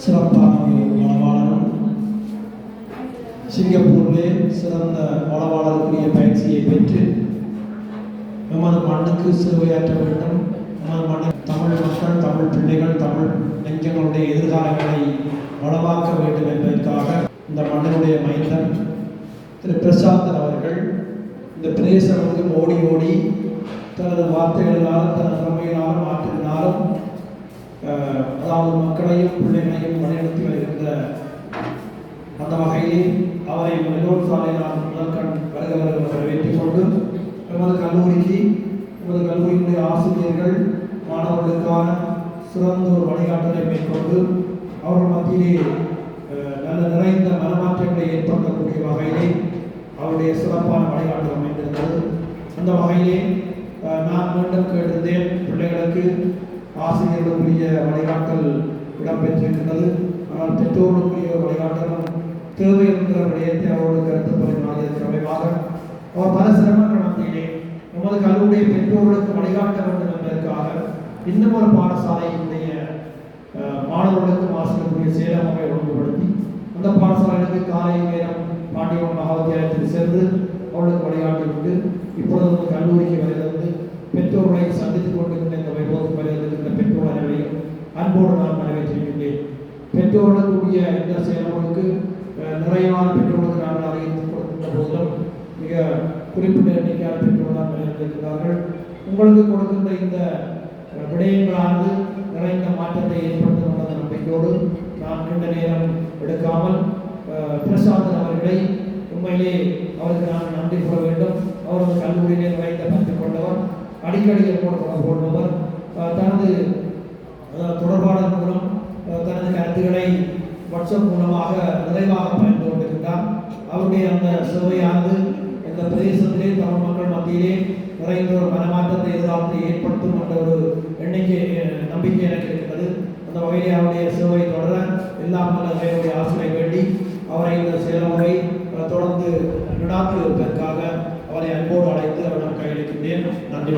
சிறப்பான ஒரு சிங்கப்பூரிலே சிறந்த வளவாளருக்குரிய பயிற்சியை பெற்று நமது மண்ணுக்கு சேவையாற்ற வேண்டும். நமது மண்ணை தமிழ் மக்கள் தமிழ் பிள்ளைகள் தமிழ் நெஞ்சங்களுடைய எதிர்காலங்களை வளமாக்க வேண்டும் என்பதற்காக இந்த மண்ணினுடைய மைந்தன் திரு பிரசாந்தன் அவர்கள் இந்த பிரதேசங்களுக்கு ஓடி ஓடி தனது வார்த்தைகளால் தனது தந்தையும் பிள்ளைகளையும் வழிநடத்தி வருகின்ற அந்த வகையிலே அவரை மெலோன் சாலை நான் முதற்கண் வருக வருக வரவேற்றுக் கொண்டு எமது கல்லூரிக்கு எமது கல்லூரியினுடைய ஆசிரியர்கள் மாணவர்களுக்கான சிறந்த ஒரு வழிகாட்டலை மேற்கொண்டு அவர்கள் மத்தியிலே நல்ல நிறைந்த மனமாற்றங்களை ஏற்படுத்தக்கூடிய வகையிலே அவருடைய சிறப்பான வழிகாட்டல் அமைந்திருந்தது. அந்த வகையிலே நான் மீண்டும் கேட்டிருந்தேன் பிள்ளைகளுக்கு ஆசிரியர்களுக்குரிய வழிகாட்டல் இடம்பெற்றிருக்கிறது. ஆனால் பெற்றோர்களுக்குரிய வழிகாட்டலும் தேவை என்கிற விடயத்தை அவரோடு கருத்து பரிமாறியதற்கு அமைவாக அவர் பல சிரமங்கள் மத்தியிலே நமது கல்லூரிய பெற்றோர்களுக்கு வழிகாட்ட வேண்டும் என்பதற்காக இன்னும் ஒரு பாடசாலையினுடைய மாணவர்களுக்கு ஆசிரியர்களுடைய சேலமாக ஒழுங்குபடுத்தி அந்த பாடசாலைகளுக்கு காலை நேரம் பாண்டியவன் மகாவித்தியாலயத்தில் சென்று அவர்களுக்கு வழிகாட்டி விட்டு இப்பொழுது வந்து கல்லூரிக்கு வருகிறது. பெற்றோர்களை சந்தித்துக் கொண்டிருந்த இந்த வைபவத்துக்கு இந்த பெற்றோர் அனைவரையும் அன்போடு நான் பெற்றோர்களுக்குரிய இந்த செயல்களுக்கு நிறைவான பெற்றோர்களுக்கு நாங்கள் அறிவித்துக் கொடுக்கின்ற போதிலும் மிக குறிப்பிட்ட எண்ணிக்கையான பெற்றோர்களாக இருக்கிறார்கள் உங்களுக்கு கொடுக்கின்ற இந்த விடயங்களானது நிறைந்த மாற்றத்தை ஏற்படுத்தும் என்ற நம்பிக்கையோடு நாம் நீண்ட நேரம் எடுக்காமல் அஹ், பிரசாந்தன் அவர்களை உண்மையிலே அவருக்கு நான் நன்றி கூற வேண்டும். அவரது கல்லூரியிலே நிறைந்த கற்றுக்கொண்டவர் கொண்டவர் அடிக்கடி என்னோடு தொடர்பு தனது சேவைகளை வாட்ஸ்அப் மூலமாக நிறைவாக பயந்து கொண்டிருக்கிறார் அவருடைய அந்த சேவையானது இந்த பிரதேசத்திலே தமிழ் மக்கள் மத்தியிலே நிறைந்த ஒரு மனமாற்றத்தை எதிர்காலத்தை ஏற்படுத்தும் என்ற ஒரு எண்ணிக்கை நம்பிக்கை எனக்கு இருக்கிறது. அந்த வகையில் அவருடைய சேவை தொடர எல்லா நல்ல ஆசிரியை வேண்டி அவரை இந்த செயலமுறை தொடர்ந்து நடாத்துவதற்காக அவரை அன்போடு அழைத்து நான் கையளிக்கின்றேன். நன்றி